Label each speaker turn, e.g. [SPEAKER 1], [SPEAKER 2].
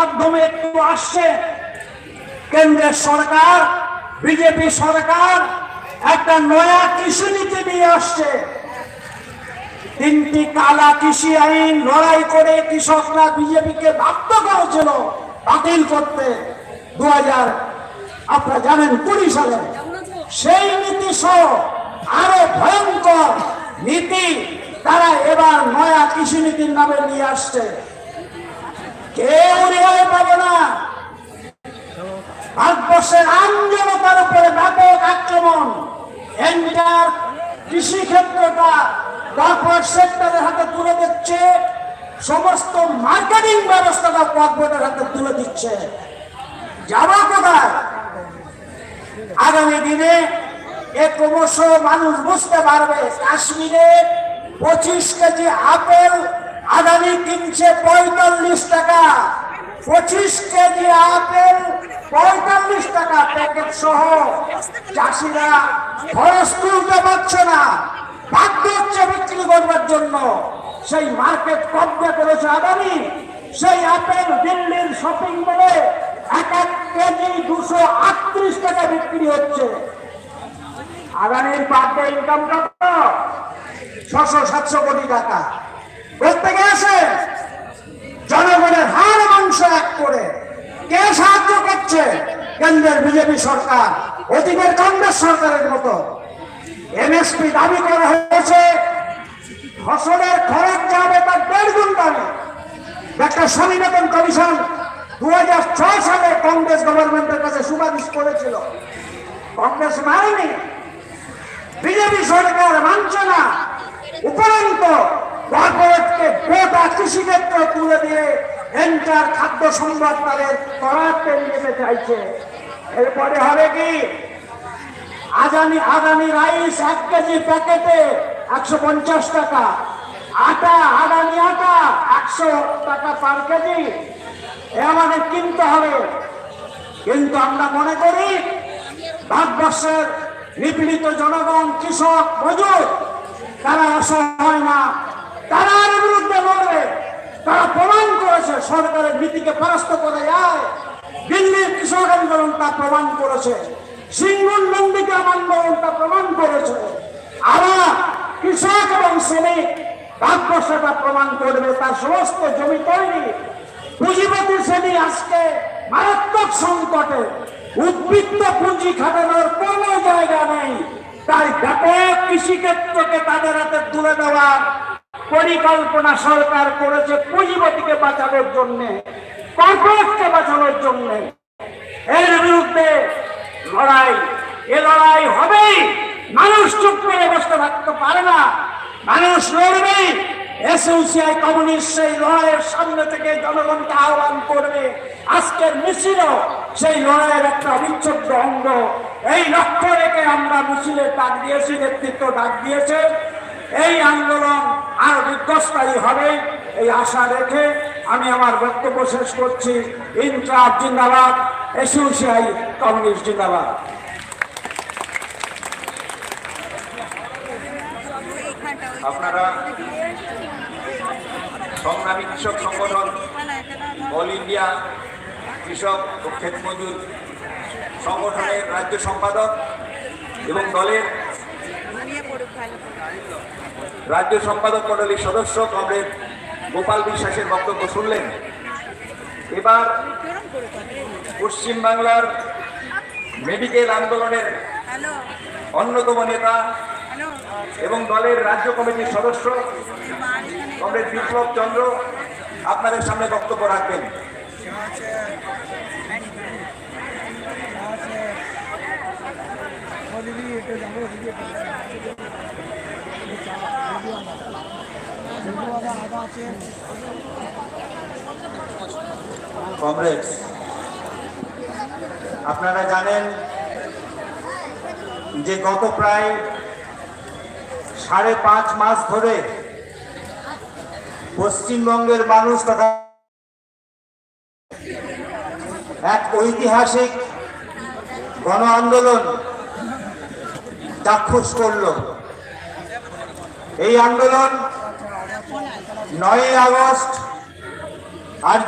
[SPEAKER 1] মাধ্যমে একটু আসছে। কেন্দ্রের সরকার, বিজেপি সরকার, একটা নয়া কৃষি নীতি নিয়ে আসছে। তিনটি কালা কৃষি আইন লড়াই করে কৃষকরা বিজেপিকে বাধ্য করেছিল বাতিল করতে। দু হাজার আপনারা জানেন, কুড়ি সালে। সেই নীতি সহ আরও ভয়ঙ্কর নীতি তারা এবার নয়া কৃষি নীতির নামে নিয়ে আসছে। কেউ রেহাই পাবে না। ভারতবর্ষের আম জনতার উপরে ব্যাপক আক্রমণ। এন্টার কৃষি ক্ষেত্রটা কর্পোরেট সেক্টরের হাতে তুলে দিচ্ছে। সমস্ত মার্কেটিং ব্যবস্থাটা কর্পোরেটের হাতে তুলে দিচ্ছে। যাওয়া কোথায়? আগামী দিনে এ ক্রমশ মানুষ বুঝতে পারবে, কাশ্মীরে পঁচিশ কেজি আপেল আদানি কিনছে পঁয়তাল্লিশ টাকা। পঁচিশ কেজি আপেল, পঁয়তাল্লিশ টাকা প্যাকেট সহ। চাষিরা খরচ তুলতে পারছে না। বাধ্য হচ্ছে বিক্রি করবার জন্য। সেই মার্কেট কব্জা করেছে আদানি সেই আপেল দিল্লির শপিং মলে এক এক কেজি দুশো আটত্রিশ টাকা বিক্রি হচ্ছে। আদানির ডে ইনকাম কত? ছশো সাতশো কোটি টাকা। প্রত্যেকে আসে জনগণের হার মাংস এক করে কে সাহায্য করছে? কেন্দ্রের বিজেপি সরকার, অতীতের কংগ্রেস সরকারের মতো। এমএসপি দাবি করা হয়েছে, ফসলের খরচ যাবে তার দেড় গুণ দামে একটা স্বাধীনতন কমিশন দু হাজার ছয় সালে কংগ্রেস গভর্নমেন্টের কাছে সুপারিশ করেছিল। কংগ্রেস মানেনি বিজেপি সরকার মানছে না উপরন্ত কর্পোরেটকে গোটা কৃষিক্ষেত্র তুলে দিয়ে এন্টার খাদ্য সম্পদ তাদের করাতে নিয়ে যেতে চাইছে। এরপরে হবে কি? আদানি আদানি রাইস এক কেজি প্যাকেটে একশো পঞ্চাশ টাকা, আটা আদানি আটা একশো টাকা পার কেজি। এ আমাদের কিনতে হবে। কিন্তু আমরা মনে করি, ভারতবর্ষের নিপীড়িত জনগণ, কৃষক, মজুর, তারা অসহায় না তারা এর বিরুদ্ধে লড়বে। তারা প্রমাণ করেছে, সরকারের নীতিকে পরাস্ত করা যায় দিল্লির কৃষক আন্দোলন তা প্রমাণ করেছে। সিঙ্গুর নন্দিগ্রাম আন্দোলন তা প্রমাণ করেছে। আবার কৃষক এবং শ্রমিক ভারতবর্ষে প্রমাণ করবে তার সমস্ত জমি তৈরি। পুঁজিপতি শ্রেণি আজকে মারাত্মক সংকটে। উদ্বৃত্ত পুঁজি খাটানোর কোন জায়গা নেই। তাই ব্যাপক কৃষিক্ষেত্রকে তাদের হাতে তুলে দেওয়ার পরিকল্পনা সরকার করেছে পুঁজিপতিকে বাঁচানোর জন্য, কর্পোরেটকে বাঁচানোর জন্য। এর বিরুদ্ধে লড়াই, এ লড়াই হবেই। মানুষ চুপ করে বসতে থাকতে পারে না। মানুষ লড়বেই এসইউসিআই কমিউনিস্ট সেই লড়াইয়ের সামনে থেকে জনগণকে আহ্বান করবে। আজকের মিছিলও সেই লড়াইয়ের একটা অবিচ্ছেদ্য অঙ্গ। এই লক্ষ্য রেখে আমরা মিছিলে ডাক দিয়েছি, নেতৃত্ব ডাক দিয়েছে। এই আন্দোলন আরও হবে, এই আশা রেখে আমি আমার বক্তব্য শেষ করছি। ইনকলাব জিন্দাবাদ, এসইউসিআই কমিউনিস্ট জিন্দাবাদ।
[SPEAKER 2] আপনারা সংগ্রামী কৃষক সংগঠন, অল ইন্ডিয়া কৃষক ও ক্ষেত মজুর সংগঠনের রাজ্য সম্পাদক এবং দলের রাজ্য সম্পাদক মণ্ডলীর সদস্য কমরেড গোপাল বিশ্বাসের বক্তব্য শুনলেন। এবার পশ্চিমবাংলার মেডিকেল আন্দোলনের অন্যতম নেতা এবং দলের রাজ্য কমিটির সদস্য কমরেড বিপ্লব চন্দ্র আপনাদের সামনে বক্তব্য রাখবেন। কমরেডস আপনারা জানেন যে গত প্রায় সাড়ে পাঁচ মাস ধরে পশ্চিমবঙ্গের মানুষ তথা এক ঐতিহাসিক গণ আন্দোলন চাক্ষুষ করল। এই আন্দোলন নয় আগস্ট আর